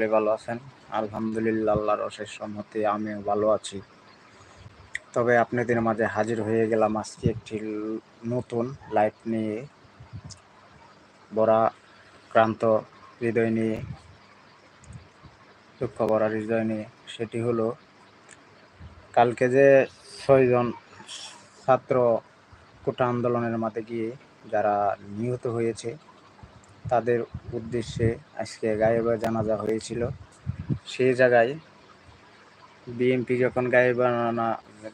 সকলে ভালো আছেন? আলহামদুলিল্লাহ, আল্লাহর অশেষ সম্মতি আমিও ভালো আছি। তবে আপনাদের মাঝে হাজির হয়ে গেলাম আজকে একটি নতুন লাইভ নিয়ে। বড়া ক্রান্ত হৃদয় নিয়ে, দুঃখ ভরা হৃদয় নিয়ে। সেটি হলো, কালকে যে ছয়জন ছাত্র কোটা আন্দোলনের মাঠে গিয়ে যারা নিহত হয়েছে তাদের উদ্দেশ্যে আজকে গায়েবা জানাজা হয়েছিল। সেই জায়গায় বিএনপি যখন গায়েবানা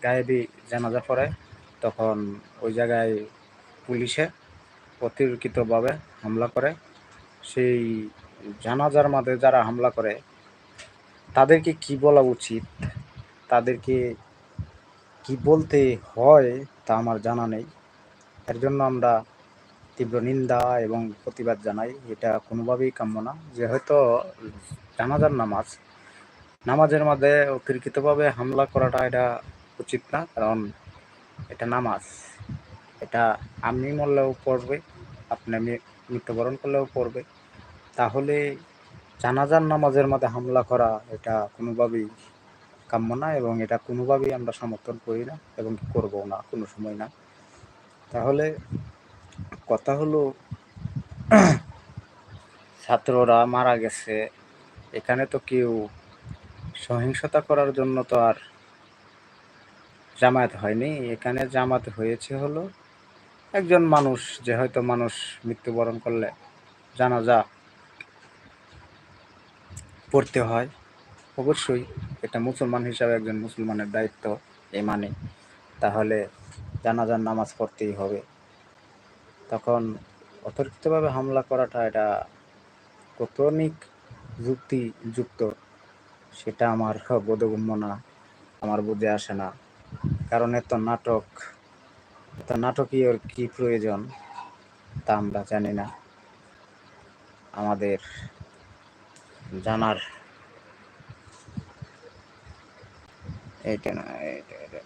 গায়েবি জানাজা পড়ে, তখন ওই জায়গায় পুলিশে অতিরিক্তভাবে হামলা করে। সেই জানাজার মাঝে যারা হামলা করে, তাদেরকে কি বলা উচিত? তাদেরকে কি বলতে হয় তা আমার জানা নেই। এর জন্য আমরা তীব্র নিন্দা এবং প্রতিবাদ জানাই, এটা কোনোভাবেই কাম্য না। যে হয়তো জানাজার নামাজ, নামাজের মধ্যে অতিরিক্তভাবে হামলা করাটা এটা উচিত না, কারণ এটা নামাজ। এটা আমি মরলেও পড়বে, আপনি মৃত্যুবরণ করলেও পড়বে। তাহলে জানাজার নামাজের মধ্যে হামলা করা এটা কোনোভাবেই কাম্য না এবং এটা কোনোভাবেই আমরা সমর্থন করি না এবং করব না, কোনো সময় না। তাহলে কথা হলো, ছাত্ররা মারা গেছে। এখানে তো কেউ সহিংসতা করার জন্য তো আর জামায়াত হয়নি। এখানে জামাত হয়েছে হলো একজন মানুষ যে হয়তো মানুষ মৃত্যুবরণ করলে জানাজা পড়তে হয়। অবশ্যই এটা মুসলমান হিসাবে একজন মুসলমানের দায়িত্ব, এ মানে। তাহলে জানাজার নামাজ পড়তেই হবে। তখন অতিরিক্তভাবে হামলা করাটা এটা কতনিক যুক্তিযুক্ত সেটা আমার বোধগম্য না, আমার বুঝে আসে না। কারণ এত নাটক, এত নাটকীয় কি প্রয়োজন তা আমরা জানি না। আমাদের জানার এইটা না এইটা